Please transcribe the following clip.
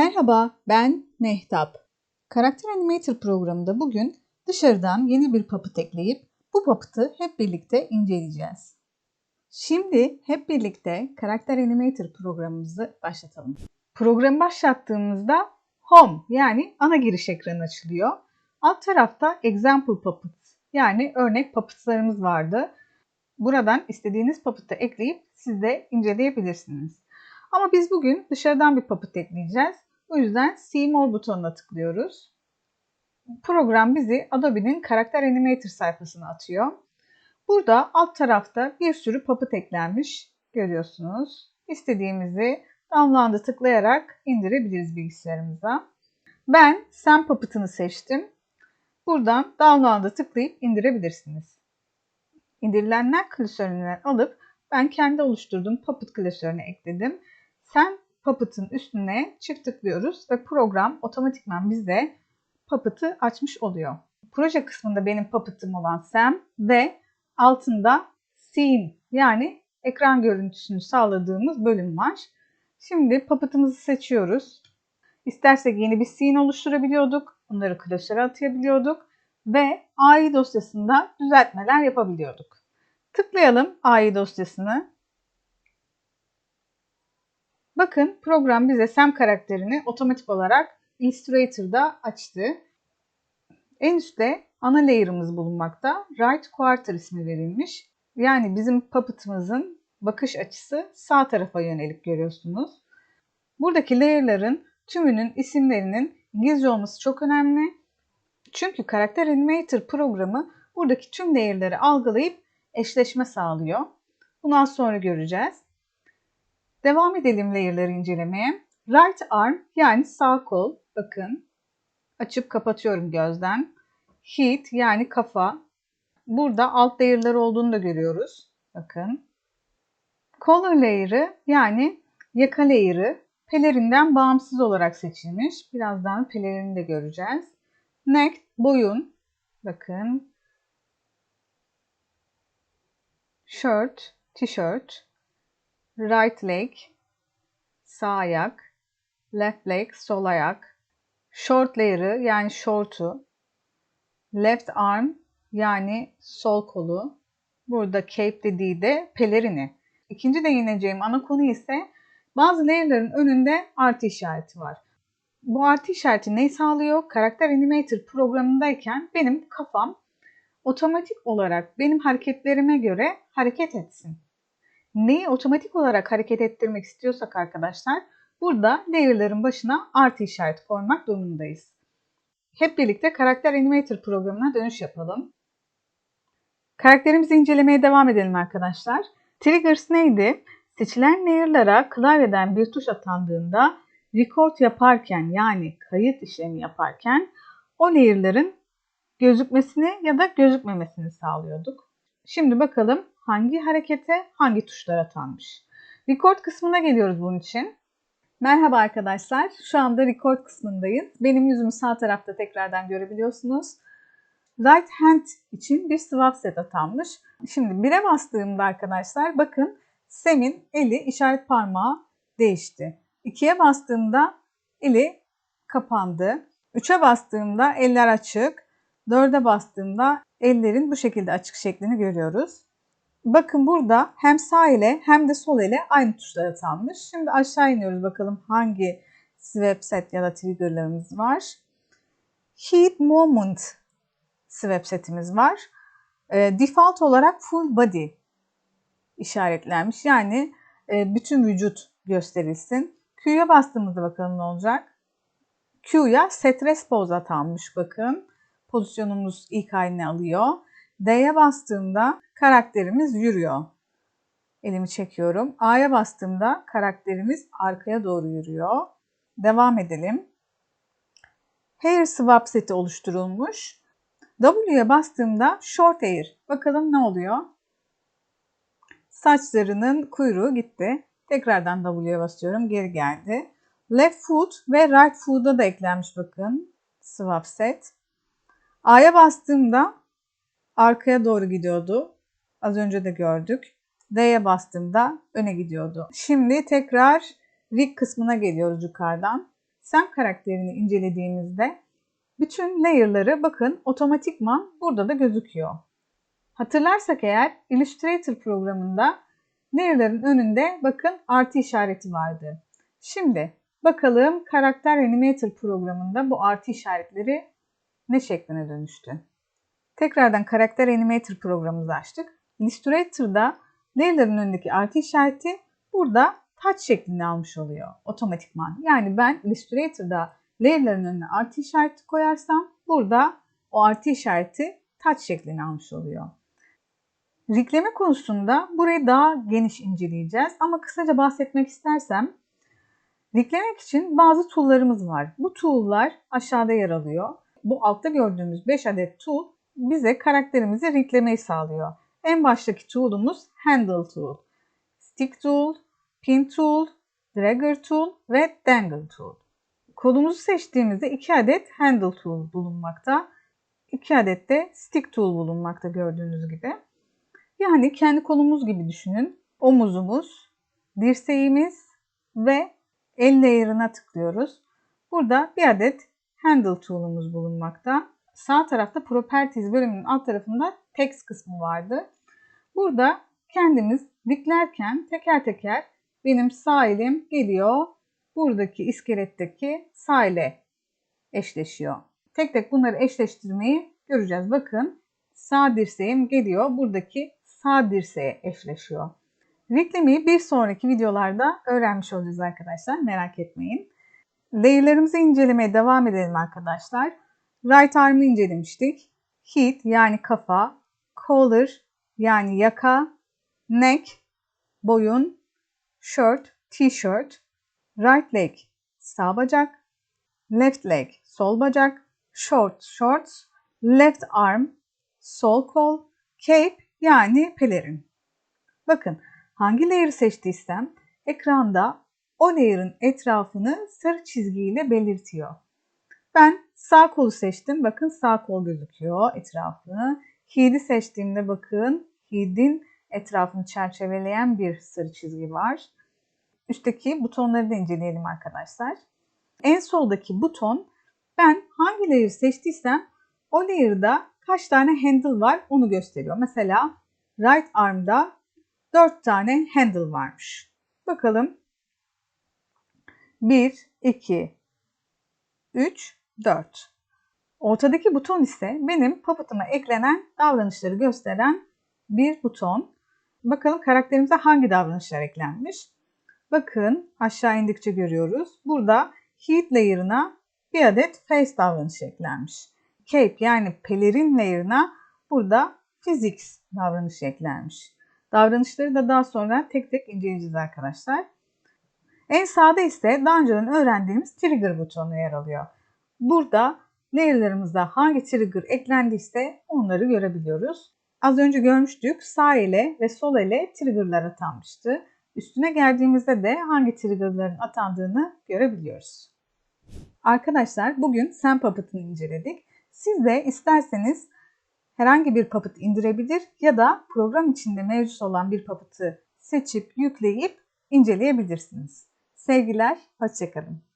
Merhaba, ben Mehtap. Karakter Animator programında bugün dışarıdan yeni bir puppet ekleyip bu puppet'ı hep birlikte inceleyeceğiz. Şimdi hep birlikte Karakter Animator programımızı başlatalım. Programı başlattığımızda Home yani ana giriş ekranı açılıyor. Alt tarafta Example Puppets yani örnek puppetlarımız vardı. Buradan istediğiniz puppet'ı ekleyip siz de inceleyebilirsiniz. Ama biz bugün dışarıdan bir puppet ekleyeceğiz. O yüzden See More butonuna tıklıyoruz. Program bizi Adobe'nin Karakter Animator sayfasına atıyor. Burada alt tarafta bir sürü puppet eklenmiş görüyorsunuz. İstediğimizi download'a tıklayarak indirebiliriz bilgisayarımıza. Ben Sam Puppet'ını seçtim. Buradan download'a tıklayıp indirebilirsiniz. İndirilenler klasöründen alıp ben kendi oluşturduğum Puppet klasörüne ekledim. Sen Puppet'ın üstüne çift tıklıyoruz ve program otomatikman bize Puppet'ı açmış oluyor. Proje kısmında benim Puppet'ım olan Sam ve altında Scene yani ekran görüntüsünü sağladığımız bölüm var. Şimdi Puppet'ımızı seçiyoruz. İstersek yeni bir scene oluşturabiliyorduk. Bunları klasöre atayabiliyorduk ve AI dosyasında düzeltmeler yapabiliyorduk. Tıklayalım AI dosyasını. Bakın program bize Sam karakterini otomatik olarak Illustrator'da açtı. En üstte ana layer'ımız bulunmakta. Right Quarter ismi verilmiş. Yani bizim puppet'ımızın bakış açısı sağ tarafa yönelik görüyorsunuz. Buradaki layer'ların tümünün isimlerinin İngilizce olması çok önemli. Çünkü Karakter Animator programı buradaki tüm layer'ları algılayıp eşleşme sağlıyor. Bunu az sonra göreceğiz. Devam edelim layer'ları incelemeye. Right arm yani sağ kol. Bakın. Açıp kapatıyorum gözden. Heat yani kafa. Burada alt layer'lar olduğunu da görüyoruz. Bakın. Collar layer'ı yani yaka layer'ı pelerinden bağımsız olarak seçilmiş. Birazdan pelerini de göreceğiz. Neck, boyun. Bakın. Shirt, tişört. Right leg, sağ ayak. Left leg, sol ayak. Short layer'ı yani short'u. Left arm yani sol kolu. Burada cape dediği de pelerini. İkinci değineceğim ana konu ise bazı layer'ların önünde artı işareti var. Bu artı işareti ne sağlıyor? Karakter Animator programındayken benim kafam otomatik olarak benim hareketlerime göre hareket etsin. Neyi otomatik olarak hareket ettirmek istiyorsak arkadaşlar burada layer'ların başına artı işareti koymak durumundayız. Hep birlikte Karakter Animator programına dönüş yapalım. Karakterimizi incelemeye devam edelim arkadaşlar. Triggers neydi? Seçilen layer'lara klavyeden bir tuş atandığında record yaparken yani kayıt işlemi yaparken o layer'ların gözükmesini ya da gözükmemesini sağlıyorduk. Şimdi bakalım hangi harekete hangi tuşlar atanmış. Record kısmına geliyoruz bunun için. Merhaba arkadaşlar. Şu anda record kısmındayız. Benim yüzümü sağ tarafta tekrardan görebiliyorsunuz. Right hand için bir swap set atanmış. Şimdi 1'e bastığımda arkadaşlar bakın Sem'in eli işaret parmağı değişti. 2'ye bastığımda eli kapandı. 3'e bastığımda eller açık. 4'e bastığımda ellerin bu şekilde açık şeklini görüyoruz. Bakın burada hem sağ ile hem de sol ile aynı tuşlar atanmış. Şimdi aşağı iniyoruz bakalım hangi swap set ya da triggerlarımız var. Heat Moment swap setimiz var. E, default olarak full body işaretlenmiş. Yani e, bütün vücut gösterilsin. Q'ya bastığımızda bakalım ne olacak. Q'ya set respose atanmış bakın. Pozisyonumuz ilk haline alıyor. D'ye bastığımda karakterimiz yürüyor. Elimi çekiyorum. A'ya bastığımda karakterimiz arkaya doğru yürüyor. Devam edelim. Hair swap seti oluşturulmuş. W'ye bastığımda short hair. Bakalım ne oluyor? Saçlarının kuyruğu gitti. Tekrardan W'ye basıyorum. Geri geldi. Left foot ve right foot'a da eklenmiş bakın. Swap set. A'ya bastığımda arkaya doğru gidiyordu. Az önce de gördük. D'ye bastığımda öne gidiyordu. Şimdi tekrar rig kısmına geliyoruz yukarıdan. Sam karakterini incelediğimizde bütün layer'ları bakın otomatikman burada da gözüküyor. Hatırlarsak eğer Illustrator programında layer'ların önünde bakın artı işareti vardı. Şimdi bakalım Karakter Animator programında bu artı işaretleri ne şekline dönüştü. Tekrardan Karakter Animator programımızı açtık. Illustrator'da layer'ların önündeki artı işareti burada touch şeklini almış oluyor otomatikman. Yani ben Illustrator'da layer'ların önüne artı işareti koyarsam burada o artı işareti touch şeklini almış oluyor. Rikleme konusunda burayı daha geniş inceleyeceğiz ama kısaca bahsetmek istersem riklemek için bazı tool'larımız var. Bu tool'lar aşağıda yer alıyor. Bu altta gördüğümüz 5 adet tool bize karakterimizi riklemeyi sağlıyor. En baştaki tool'umuz Handle Tool, Stick Tool, Pin Tool, Dragger Tool ve Dangle Tool. Kolumuzu seçtiğimizde 2 adet Handle Tool bulunmakta. 2 adet de Stick Tool bulunmakta gördüğünüz gibi. Yani kendi kolumuz gibi düşünün. Omuzumuz, dirseğimiz ve el layer'ına tıklıyoruz. Burada bir adet Handle Tool'umuz bulunmakta. Sağ tarafta Properties bölümünün alt tarafında Text kısmı vardı. Burada kendimiz diklerken teker teker benim sağ elim geliyor. Buradaki iskeletteki sağ ile eşleşiyor. Tek tek bunları eşleştirmeyi göreceğiz. Bakın sağ dirseğim geliyor. Buradaki sağ dirseğe eşleşiyor. Riklemeyi bir sonraki videolarda öğrenmiş olacağız arkadaşlar. Merak etmeyin. Layer'larımızı incelemeye devam edelim arkadaşlar. Right arm'ı incelemiştik. Head yani kafa, collar yani yaka, neck, boyun, shirt, t-shirt, right leg, sağ bacak, left leg, sol bacak, short, shorts, left arm, sol kol, cape yani pelerin. Bakın hangi layer'ı seçtiysem ekranda o layer'ın etrafını sarı çizgiyle belirtiyor. Ben sağ kolu seçtim. Bakın sağ kol gözüküyor etrafını. Head'i seçtiğimde bakın head'in etrafını çerçeveleyen bir sarı çizgi var. Üstteki butonları da inceleyelim arkadaşlar. En soldaki buton ben hangi layer'ı seçtiysem o layer'da kaç tane handle var onu gösteriyor. Mesela right arm'da 4 tane handle varmış. Bakalım. 1, 2, 3, 4. Ortadaki buton ise benim puppet'ıma eklenen davranışları gösteren bir buton. Bakalım karakterimize hangi davranışlar eklenmiş. Bakın aşağı indikçe görüyoruz. Burada heat layer'ına bir adet face davranışı eklenmiş. Cape yani pelerin layer'ına burada physics davranışı eklenmiş. Davranışları da daha sonra tek tek inceleyeceğiz arkadaşlar. En sağda ise daha önceden öğrendiğimiz trigger butonu yer alıyor. Burada layer'larımızda hangi trigger eklendiyse onları görebiliyoruz. Az önce görmüştük sağ ele ve sol ele triggerlar atanmıştı. Üstüne geldiğimizde de hangi triggerların atandığını görebiliyoruz. Arkadaşlar bugün Sam Puppet'ını inceledik. Siz de isterseniz herhangi bir Puppet indirebilir ya da program içinde mevcut olan bir Puppet'ı seçip yükleyip inceleyebilirsiniz. Sevgiler, hoşçakalın.